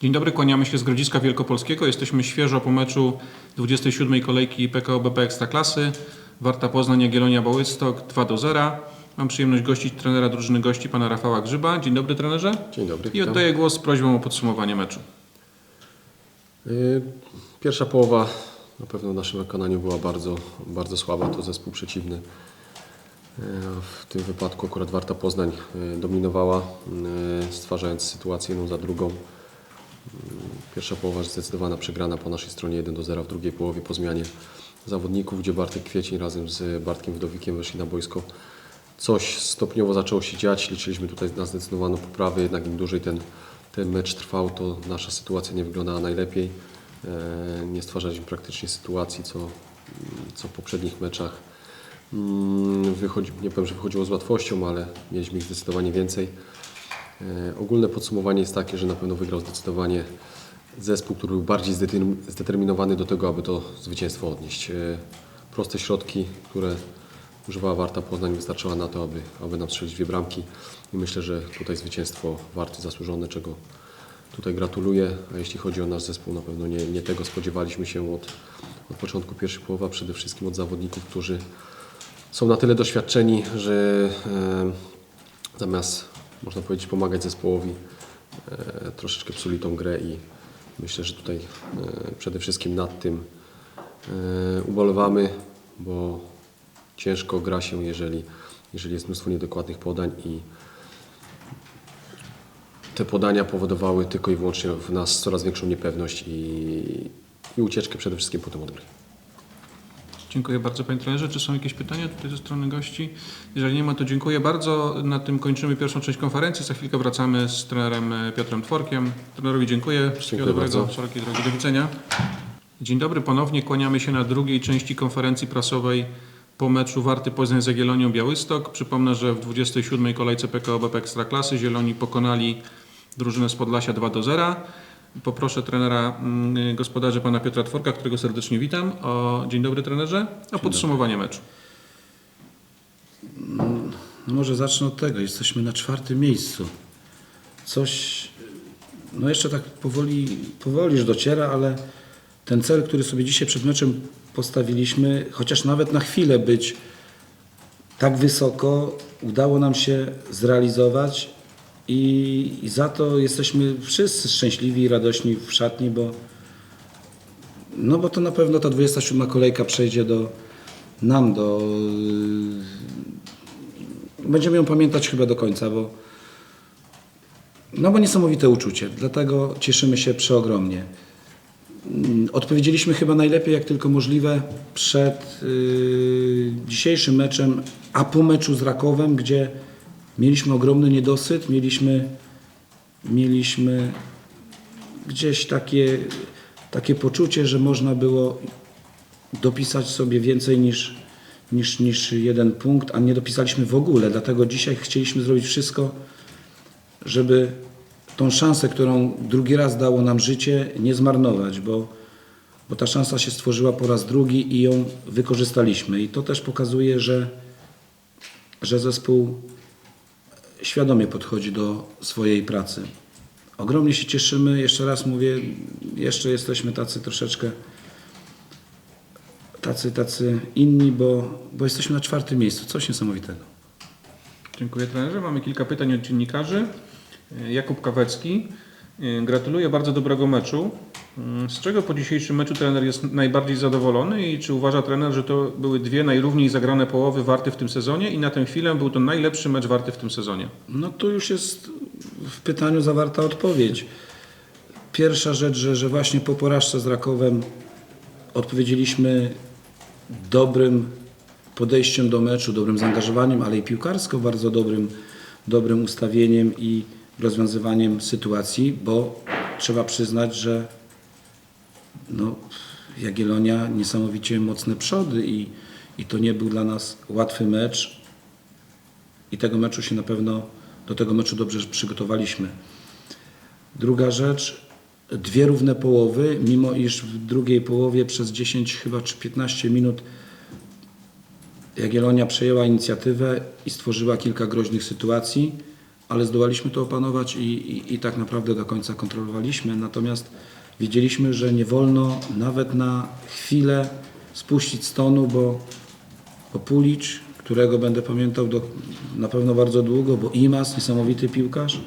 Dzień dobry, kłaniamy się z Grodziska Wielkopolskiego. Jesteśmy świeżo po meczu 27. kolejki PKO BP Ekstraklasy. Warta Poznań, Jagiellonia Białystok 2 do 0. Mam przyjemność gościć trenera drużyny gości, pana Rafała Grzyba. Dzień dobry trenerze. Dzień dobry, I oddaję głos z prośbą o podsumowanie meczu. Y, Pierwsza połowa na pewno w naszym wykonaniu była bardzo, bardzo słaba. To zespół przeciwny. Y, W tym wypadku akurat Warta Poznań y, dominowała, stwarzając sytuację jedną za drugą. Pierwsza połowa zdecydowana przegrana po naszej stronie 1 do 0 w drugiej połowie po zmianie zawodników, gdzie Bartek Kwiecień razem z Bartkiem Wdowikiem weszli na boisko. Coś stopniowo zaczęło się dziać, liczyliśmy tutaj na zdecydowaną poprawę, jednak im dłużej ten, ten mecz trwał, to nasza sytuacja nie wyglądała najlepiej. E, Nie stwarzaliśmy praktycznie sytuacji, co, co w poprzednich meczach. Mm, Wychodzi, nie powiem, że wychodziło z łatwością, ale mieliśmy ich zdecydowanie więcej. E, Ogólne podsumowanie jest takie, że na pewno wygrał zdecydowanie zespół, który był bardziej zdetermin- zdeterminowany do tego, aby to zwycięstwo odnieść. E, Proste środki, które używała Warta Poznań wystarczyła na to, aby, aby nam strzelić dwie bramki i myślę, że tutaj zwycięstwo Warty zasłużone, czego tutaj gratuluję. A jeśli chodzi o nasz zespół, na pewno nie, nie tego spodziewaliśmy się od, od początku pierwszej połowy, przede wszystkim od zawodników, którzy są na tyle doświadczeni, że e, zamiast, można powiedzieć, pomagać zespołowi, e, troszeczkę psuli tą grę i myślę, że tutaj e, przede wszystkim nad tym e, ubolewamy, bo ciężko gra się, jeżeli, jeżeli jest mnóstwo niedokładnych podań i te podania powodowały tylko i wyłącznie w nas coraz większą niepewność i, i ucieczkę przede wszystkim potem od gry. Dziękuję bardzo panie trenerze. Czy są jakieś pytania tutaj ze strony gości? Jeżeli nie ma, to dziękuję bardzo. Na tym kończymy pierwszą część konferencji. Za chwilkę wracamy z trenerem Piotrem Tworkiem. Trenerowi dziękuję. Wszystkiego Dziękuję dobrego. bardzo. Szerokiej drogi. Do widzenia. Dzień dobry. Ponownie kłaniamy się na drugiej części konferencji prasowej po meczu Warty Poznań z Jagiellonią Białystok. Przypomnę, że w 27. kolejce PKO BP Ekstraklasy Zieloni pokonali drużynę z Podlasia 2 do 0. Poproszę trenera mm, gospodarzy pana Piotra Tworka, którego serdecznie witam. O, dzień dobry trenerze. O podsumowanie meczu. No może zacznę od tego. Jesteśmy na czwartym miejscu. Coś, no jeszcze tak powoli, powoli już dociera, ale ten cel, który sobie dzisiaj przed meczem postawiliśmy, chociaż nawet na chwilę być tak wysoko, udało nam się zrealizować i, za to jesteśmy wszyscy szczęśliwi i radośni w szatni, bo no bo to na pewno ta 27 kolejka przejdzie do nam, do będziemy ją pamiętać chyba do końca, bo no bo niesamowite uczucie, dlatego cieszymy się przeogromnie. Mm, Odpowiedzieliśmy chyba najlepiej jak tylko możliwe przed yy, dzisiejszym meczem, a po meczu z Rakowem, gdzie mieliśmy ogromny niedosyt, mieliśmy, mieliśmy gdzieś takie, takie poczucie, że można było dopisać sobie więcej niż, niż, niż jeden punkt, a nie dopisaliśmy w ogóle. Dlatego dzisiaj chcieliśmy zrobić wszystko, żeby tą szansę, którą drugi raz dało nam życie, nie zmarnować, bo, bo ta szansa się stworzyła po raz drugi i ją wykorzystaliśmy. I to też pokazuje, że, że zespół świadomie podchodzi do swojej pracy. Ogromnie się cieszymy, jeszcze raz mówię, jeszcze jesteśmy tacy troszeczkę tacy, tacy inni, bo, bo jesteśmy na czwartym miejscu. Coś niesamowitego. Dziękuję trenerze. Mamy kilka pytań od dziennikarzy. Jakub Kawecki. Gratuluję bardzo dobrego meczu. Mm, Z czego po dzisiejszym meczu trener jest najbardziej zadowolony i czy uważa trener, że to były dwie najrówniej zagrane połowy Warty w tym sezonie i na tę chwilę był to najlepszy mecz Warty w tym sezonie? No tu już jest w pytaniu zawarta odpowiedź. Pierwsza rzecz, że, że właśnie po porażce z Rakowem odpowiedzieliśmy dobrym podejściem do meczu, dobrym zaangażowaniem, ale i piłkarsko bardzo dobrym, dobrym ustawieniem i rozwiązywaniem sytuacji, bo trzeba przyznać, że no, Jagiellonia niesamowicie mocne przody i, i to nie był dla nas łatwy mecz i tego meczu się na pewno, do tego meczu dobrze przygotowaliśmy. Druga rzecz, dwie równe połowy, mimo iż w drugiej połowie przez 10 chyba czy 15 minut Jagiellonia przejęła inicjatywę i stworzyła kilka groźnych sytuacji, ale zdołaliśmy to opanować i, i, i tak naprawdę do końca kontrolowaliśmy. Natomiast wiedzieliśmy, że nie wolno nawet na chwilę spuścić stonu, bo, bo Pulicz, którego będę pamiętał do, na pewno bardzo długo, bo Imas, niesamowity piłkarz,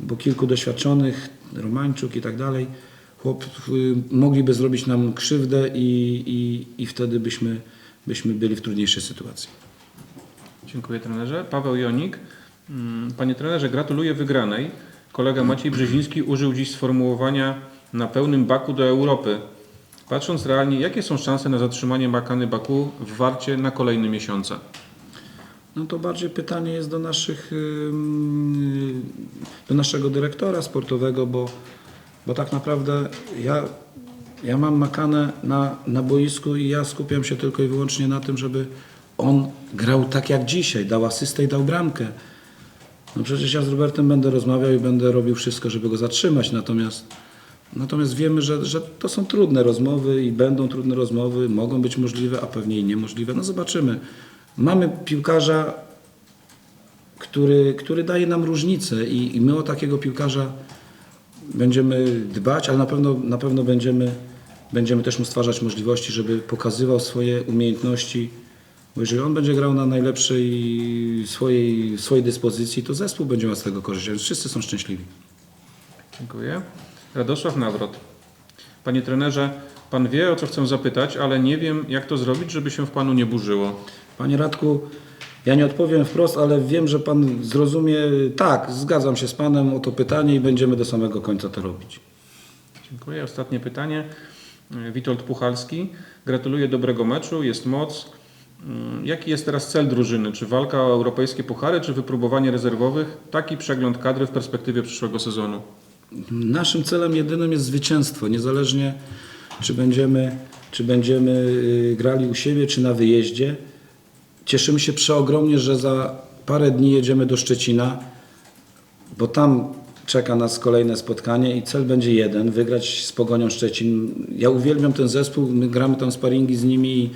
bo kilku doświadczonych, Romańczuk i tak dalej, chłop, y, mogliby zrobić nam krzywdę i, i, i wtedy byśmy, byśmy byli w trudniejszej sytuacji. Dziękuję trenerze. Paweł Jonik. Mm, Panie trenerze, gratuluję wygranej. Kolega Maciej Brzeziński użył dziś sformułowania na pełnym baku do Europy. Patrząc realnie, jakie są szanse na zatrzymanie Makany Baku w Warcie na kolejne miesiące? No to bardziej pytanie jest do naszych, do naszego dyrektora sportowego, bo, bo tak naprawdę ja, ja mam Makanę na, na boisku i ja skupiam się tylko i wyłącznie na tym, żeby on grał tak jak dzisiaj, dał asystę i dał bramkę. No przecież ja z Robertem będę rozmawiał i będę robił wszystko, żeby go zatrzymać, natomiast, natomiast wiemy, że, że to są trudne rozmowy i będą trudne rozmowy, mogą być możliwe, a pewnie i niemożliwe. No zobaczymy. Mamy piłkarza, który, który daje nam różnicę i, i my o takiego piłkarza będziemy dbać, ale na pewno, na pewno będziemy, będziemy też mu stwarzać możliwości, żeby pokazywał swoje umiejętności. Bo jeżeli on będzie grał na najlepszej swojej, swojej dyspozycji, to zespół będzie miał z tego korzyść, wszyscy są szczęśliwi. Dziękuję. Radosław Nawrot. Panie trenerze, pan wie o co chcę zapytać, ale nie wiem jak to zrobić, żeby się w panu nie burzyło. Panie Radku, ja nie odpowiem wprost, ale wiem, że Pan zrozumie. Tak, zgadzam się z Panem o to pytanie i będziemy do samego końca to robić. Dziękuję. Ostatnie pytanie. Witold Puchalski. Gratuluję dobrego meczu, jest moc. Mm, Jaki jest teraz cel drużyny? Czy walka o europejskie puchary, czy wypróbowanie rezerwowych? Taki przegląd kadry w perspektywie przyszłego sezonu. Naszym celem jedynym jest zwycięstwo, niezależnie czy będziemy, czy będziemy y, grali u siebie, czy na wyjeździe. Cieszymy się przeogromnie, że za parę dni jedziemy do Szczecina, bo tam czeka nas kolejne spotkanie i cel będzie jeden, wygrać z Pogonią Szczecin. Ja uwielbiam ten zespół, my gramy tam sparingi z nimi i,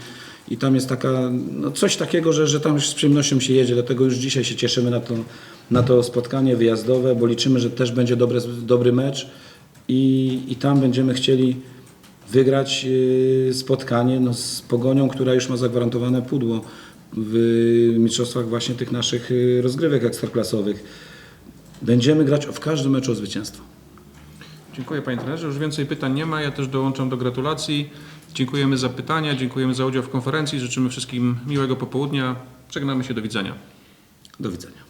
i tam jest taka, no coś takiego, że, że tam z przyjemnością się jedzie, dlatego już dzisiaj się cieszymy na to, na to spotkanie wyjazdowe, bo liczymy, że też będzie dobre, dobry mecz i, i tam będziemy chcieli wygrać yy, spotkanie no, z Pogonią, która już ma zagwarantowane pudło w mistrzostwach właśnie tych naszych yy, rozgrywek ekstraklasowych. Będziemy grać w każdym meczu o zwycięstwo. Dziękuję panie trenerze. Już więcej pytań nie ma. Ja też dołączam do gratulacji. Dziękujemy za pytania, dziękujemy za udział w konferencji. Życzymy wszystkim miłego popołudnia. Żegnamy się, do widzenia. Do widzenia.